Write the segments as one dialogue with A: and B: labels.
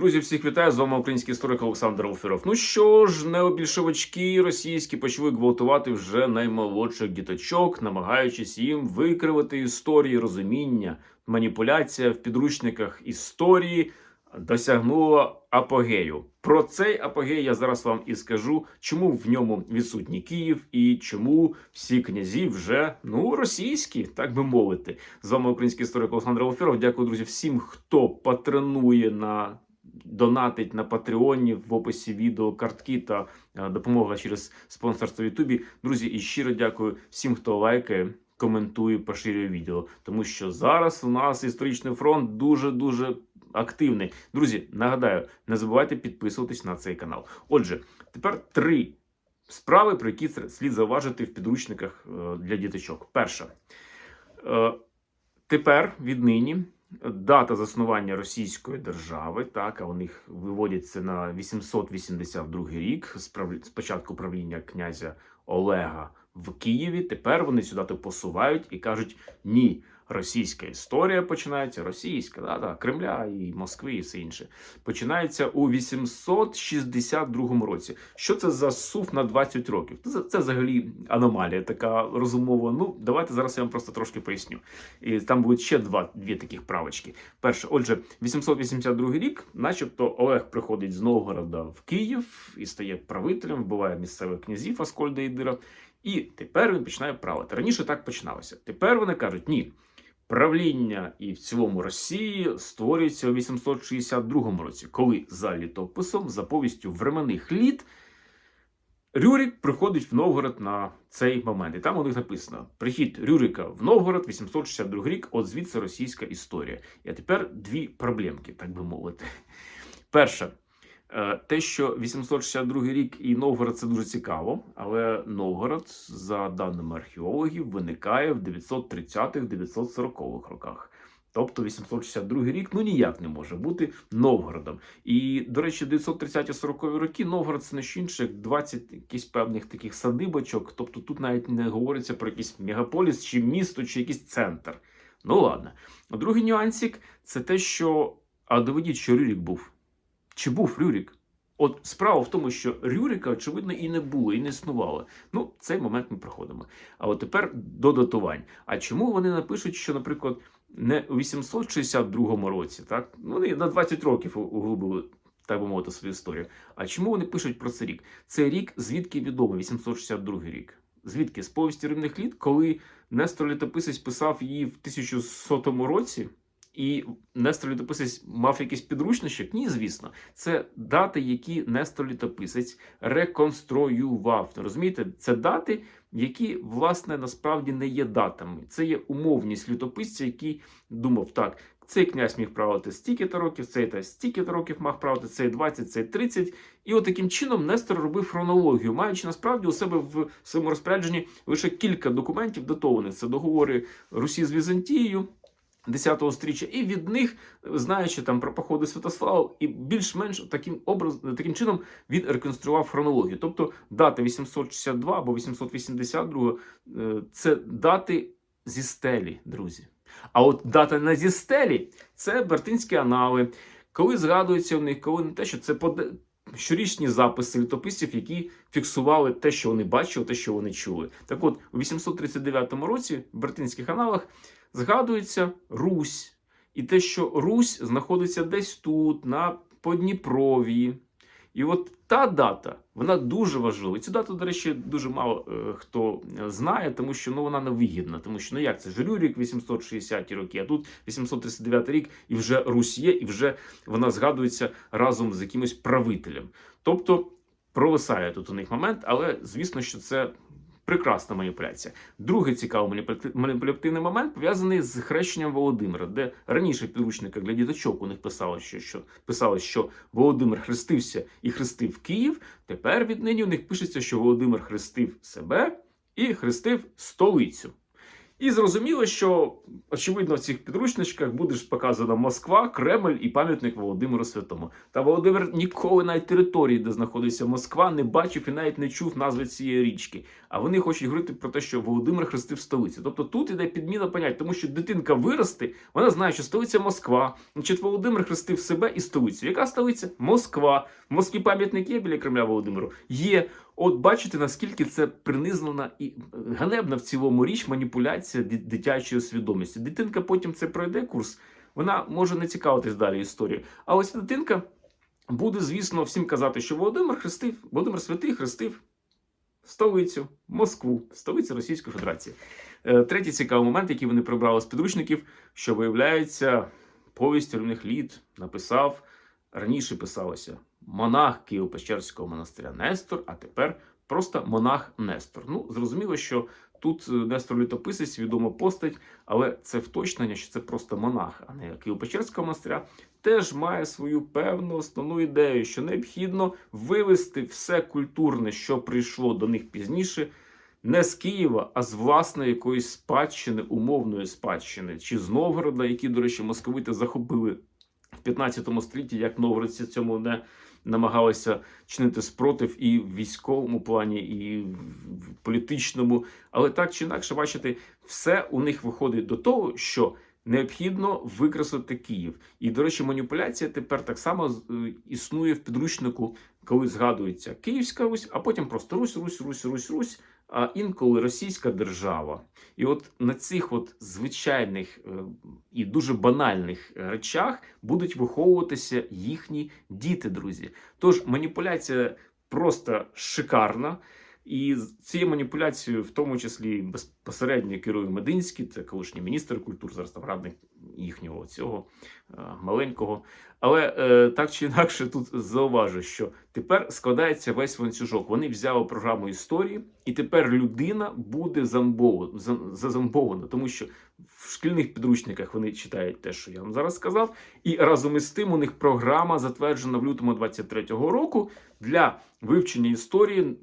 A: Друзі, всіх вітаю! З вами український історик Олександр Алферов. Ну що ж, необільшовички російські почали гвалтувати вже наймолодших діточок, намагаючись їм викривати історії, розуміння, маніпуляція в підручниках історії досягнула апогею. Про цей апогей я зараз вам і скажу, чому в ньому відсутній Київ і чому всі князі вже ну російські, так би мовити. З вами український історик Олександр Алферов. Дякую, друзі, всім, хто патронує на донатить на Патреоні в описі відео картки та е, допомога через спонсорство в Ютубі. Друзі, і щиро дякую всім, хто лайкає, коментує, поширює відео. Тому що зараз у нас історичний фронт дуже дуже активний. Друзі, нагадаю, не забувайте підписуватись на цей канал. Отже, тепер три справи, про які слід зауважити в підручниках е, для діточок. Перша. Е, Тепер віднині дата заснування Російської держави, так, а у них виводяться на 882 рік з прав- з початку правління князя Олега в Києві. Тепер вони сюди то посувають і кажуть: ні, російська історія починається, російська, да, да, Кремля і Москви, і все інше. Починається у 862 році. Що це за сув на 20 років? Це, це взагалі аномалія, така розумова. Ну, давайте зараз я вам просто трошки поясню. І там будуть ще два дві таких правочки. Перше, отже, 882 рік, начебто, Олег приходить з Новгорода в Київ і стає правителем, вбиває місцевих князів Аскольда і Дира. І тепер він починає правити. Раніше так починалося. Тепер вони кажуть, ні. Правління і в цілому Росії створюється у 862 році, коли за літописом, за повістю временних літ, Рюрик приходить в Новгород на цей момент. І там у них написано: прихід Рюрика в Новгород, 862 рік, от звідси російська історія. І тепер дві проблемки, так би мовити. Перша. Е, Те, що 862 рік і Новгород це дуже цікаво, але Новгород, за даними археологів, виникає в 930-940 роках. Тобто 862 рік ну ніяк не може бути Новгородом. І, до речі, 930-40 роки Новгород це не що інше, як 20 якісь певних таких садибочок. Тобто тут навіть не говориться про якийсь мегаполіс, чи місто, чи якийсь центр. Ну ладно. Другий нюансик це те, що а доведіть, що Рюрік був. Чи був Рюрік? От справа в тому, що Рюрика, очевидно, і не було, і не існувало. Ну, цей момент ми проходимо. А от тепер до датувань. А чому вони напишуть, що, наприклад, не у 862 році, так? Вони на 20 років углубили, так би мовити, свою історію. А чому вони пишуть про цей рік? Це рік, звідки відомо, 862 рік. Звідки? З повісті рівних літ, коли Нестор Літописець писав її в 1100 році. І Нестор Літописець мав якийсь підручничок? Ні, звісно. Це дати, які Нестор Літописець реконструював. Розумієте, це дати, які, власне, насправді не є датами. Це є умовність літописця, який думав, так, цей князь міг правити стільки-то років, цей та стільки-то років мав правити, цей 20, цей 30. І от таким чином Нестор робив хронологію, маючи насправді у себе в своєму розпорядженні лише кілька документів датованих. Це договори Русі з Візантією. 10-го стріччя, і від них, знаючи там про походи Святослава, і більш-менш таким образ, таким чином він реконструював хронологію. Тобто дата 862 або 882 е, це дати зі стелі, друзі. А от дата не зі стелі це Бертинські анали. Коли згадується в них, коли не те, що це. Щорічні записи літописців, які фіксували те, що вони бачили, те, що вони чули. Так от, у 839 році в Бертинських аналах згадується Русь. І те, що Русь знаходиться десь тут, на Подніпров'ї. І от та дата, вона дуже важлива. І цю дату, до речі, дуже мало е, хто знає, тому що ну, вона невигідна. Тому що ну як це ж Рюрік 860 роки, а тут 839 рік, і вже Русь є, і вже вона згадується разом з якимось правителем. Тобто провисає тут у них момент, але звісно, що це прекрасна маніпуляція. Другий цікавий маніпулятивний момент пов'язаний з хрещенням Володимира, де раніше підручника для діточок у них писало, що, що писало, що Володимир хрестився і хрестив Київ. Тепер віднині у них пишеться, що Володимир хрестив себе і хрестив столицю. І зрозуміло, що очевидно в цих підручничках буде ж показана Москва, Кремль і пам'ятник Володимиру Святому. Та Володимир ніколи на території, де знаходиться Москва, не бачив і навіть не чув назви цієї річки. А вони хочуть говорити про те, що Володимир хрестив столицю. Тобто тут іде підміна понять, тому що дитинка виросте, вона знає, що столиця Москва. Значить, Володимир хрестив себе і столицю. Яка столиця? Москва. В Москві пам'ятник є біля Кремля Володимиру? Є. От бачите, наскільки це принизлена і е, ганебна в цілому річ маніпуляція дитячої свідомості. Дитинка потім це пройде курс, вона може не цікавитись далі історією. А ось дитинка буде, звісно, всім казати, що Володимир хрестив, Володимир Святий хрестив столицю, Москву, столицю Російської Федерації. Е, Третій цікавий момент, який вони прибрали з підручників, що виявляється, повість рівних літ написав раніше писалося монах Києво-Печерського монастиря Нестор, а тепер просто монах Нестор. Ну, зрозуміло, що тут е, Нестор Літописець, відома постать, але це вточнення, що це просто монах, а не Києво-Печерського монастиря, теж має свою певну основну ідею, що необхідно вивести все культурне, що прийшло до них пізніше. Не з Києва, а з власної якоїсь спадщини, умовної спадщини, чи з Новгорода, які, до речі, московити захопили в 15 столітті, як новгородці цьому не намагалися чинити спротив і в військовому плані, і в політичному. Але так чи інакше, бачите, все у них виходить до того, що необхідно викреслити Київ. І, до речі, маніпуляція тепер так само е, існує в підручнику, коли згадується Київська Русь, а потім просто Русь, Русь, Русь, Русь, Русь. А інколи російська держава, і от на цих от звичайних е, і дуже банальних е, речах будуть виховуватися їхні діти, друзі. Тож маніпуляція просто шикарна. І цією маніпуляцією, в тому числі безпосередньо керує Мединський, це колишній міністр культури, зараз там радник їхнього цього е, маленького. Але е, так чи інакше, тут зауважу, що тепер складається весь ланцюжок. Вони взяли програму історії, і тепер людина буде замбована, зам- тому що в шкільних підручниках вони читають те, що я вам зараз сказав, і разом із тим у них програма затверджена в лютому 23-го року для вивчення історії е,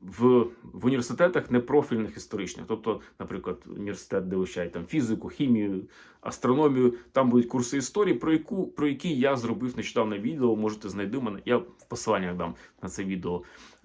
A: в, в університетах непрофільних історичних. Тобто, наприклад, університет, де вивчають там фізику, хімію, астрономію, там будуть курси історії, про яку про які я зробив нещодавно відео. Можете знайти мене. Я в посиланнях дам на це відео.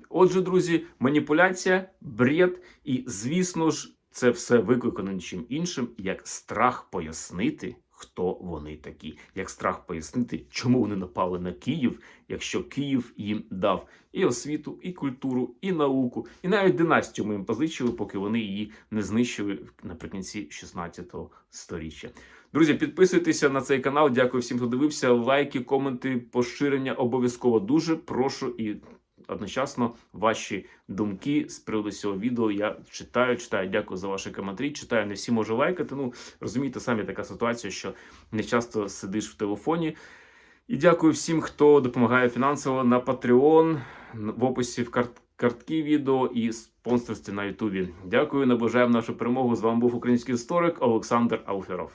A: Отже, друзі, маніпуляція, бред, і звісно ж, це все викликано нічим іншим, як страх пояснити, хто вони такі, як страх пояснити, чому вони напали на Київ, якщо Київ їм дав і освіту, і культуру, і науку, і навіть династію ми їм позичили, поки вони її не знищили наприкінці 16 століття. Друзі, підписуйтеся на цей канал. Дякую всім, хто дивився. Лайки, коменти, поширення обов'язково дуже прошу і одночасно ваші думки з приводу цього відео. Я читаю, читаю. Дякую за ваші коментарі. Читаю, не всі можу лайкати. Ну розумієте, самі така ситуація, що не часто сидиш в телефоні. І дякую всім, хто допомагає фінансово на Patreon, в описі в карт картки відео і спонсорстві на Ютубі. Дякую, наближаємо нашу перемогу. З вами був український історик Олександр Алферов.